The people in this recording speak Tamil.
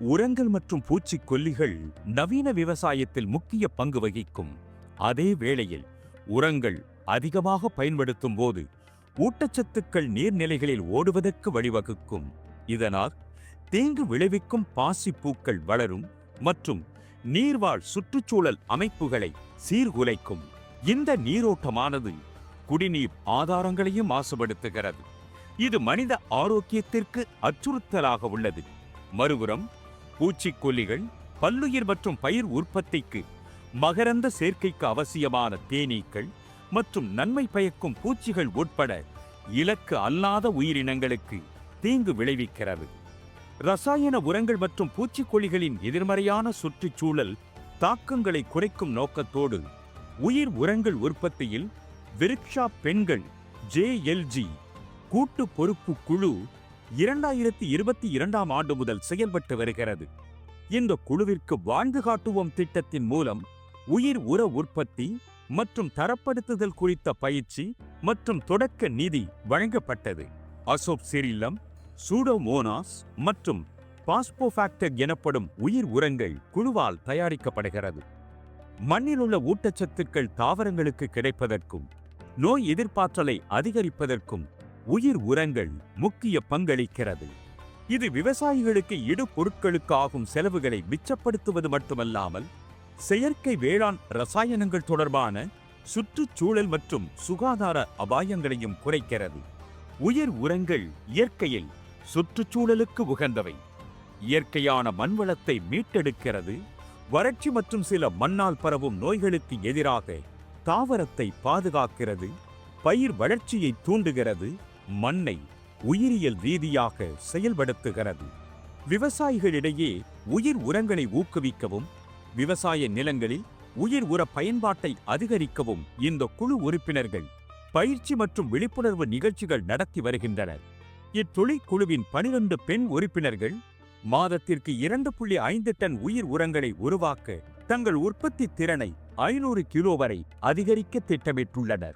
உரங்கள் மற்றும் பூச்சிக்கொல்லிகள் நவீன விவசாயத்தில் முக்கிய பங்கு வகிக்கும். அதே வேளையில் உரங்கள் அதிகமாக பயன்படுத்தும் போது ஊட்டச்சத்துக்கள் நீர்நிலைகளில் ஓடுவதற்கு வழிவகுக்கும். இதனால் தீங்கு விளைவிக்கும் பாசிப்பூக்கள் வளரும் மற்றும் நீர்வாழ் சுற்றுச்சூழல் அமைப்புகளை சீர்குலைக்கும். இந்த நீரோட்டமானது குடிநீர் ஆதாரங்களையும் மாசுபடுத்துகிறது. இது மனித ஆரோக்கியத்திற்கு அச்சுறுத்தலாக உள்ளது. மறுபுறம் பூச்சிக்கொல்லிகள் பல்லுயிர் மற்றும் பயிர் உற்பத்திக்கு மகரந்த சேர்க்கைக்கு அவசியமான தேனீக்கள் மற்றும் நன்மை பயக்கும் பூச்சிகள் உட்பட இலக்கு அல்லாத உயிரினங்களுக்கு தீங்கு விளைவிக்கிறது. ரசாயன உரங்கள் மற்றும் பூச்சிக்கொல்லிகளின் எதிர்மறையான சுற்றுச்சூழல் தாக்கங்களை குறைக்கும் நோக்கத்தோடு உயிர் உரங்கள் உற்பத்தியில் விருக்ஷா பெண்கள் ஜேஎல்ஜி கூட்டு பொறுப்பு குழு இரண்டாயிரத்தி இருபத்தி இரண்டாம் ஆண்டு முதல் செயல்பட்டு வருகிறது. இந்த குழுவிற்கு வாழ்ந்து காட்டுவோம் திட்டத்தின் மூலம் உயிர் உர உற்பத்தி மற்றும் தரப்படுத்துதல் குறித்த பயிற்சி மற்றும் தொடக்க நிதி வழங்கப்பட்டது. அசோப் சிரில்லம் சூடோமோனாஸ் மற்றும் பாஸ்போஃபாக்டர் எனப்படும் உயிர் உரங்கள் குழுவால் தயாரிக்கப்படுகிறது. மண்ணில் உள்ள ஊட்டச்சத்துக்கள் தாவரங்களுக்கு கிடைப்பதற்கும் நோய் எதிர்ப்பாற்றலை அதிகரிப்பதற்கும் உயிர் உரங்கள் முக்கிய பங்களிக்கிறது. இது விவசாயிகளுக்கு இடு பொருட்களுக்கு ஆகும் செலவுகளை மிச்சப்படுத்துவது மட்டுமல்லாமல் செயற்கை வேளாண் ரசாயனங்கள் தொடர்பான சுற்றுச்சூழல் மற்றும் சுகாதார அபாயங்களையும் குறைக்கிறது. உயிர் உரங்கள் இயற்கையில் சுற்றுச்சூழலுக்கு உகந்தவை இயற்கையான மண்வளத்தை மீட்டெடுக்கிறது. வறட்சி மற்றும் சில மண்ணால் பரவும் நோய்களுக்கு எதிராக தாவரத்தை பாதுகாக்கிறது. பயிர் வளர்ச்சியை தூண்டுகிறது. மண்ணை உயிரியல் ரீதியாக செயல்படுத்துகிறது. விவசாயிகளிடையே உயிர் உரங்களை ஊக்குவிக்கவும் விவசாய நிலங்களில் உயிர் உர பயன்பாட்டை அதிகரிக்கவும் இந்த குழு உறுப்பினர்கள் பயிற்சி மற்றும் விழிப்புணர்வு நிகழ்ச்சிகள் நடத்தி வருகின்றனர். இத்தொழிற்குழுவின் பனிரெண்டு பெண் உறுப்பினர்கள் மாதத்திற்கு இரண்டு புள்ளி ஐந்து டன் உயிர் உரங்களை உருவாக்க தங்கள் உற்பத்தி திறனை ஐநூறு கிலோ வரை அதிகரிக்க திட்டமிட்டுள்ளனர்.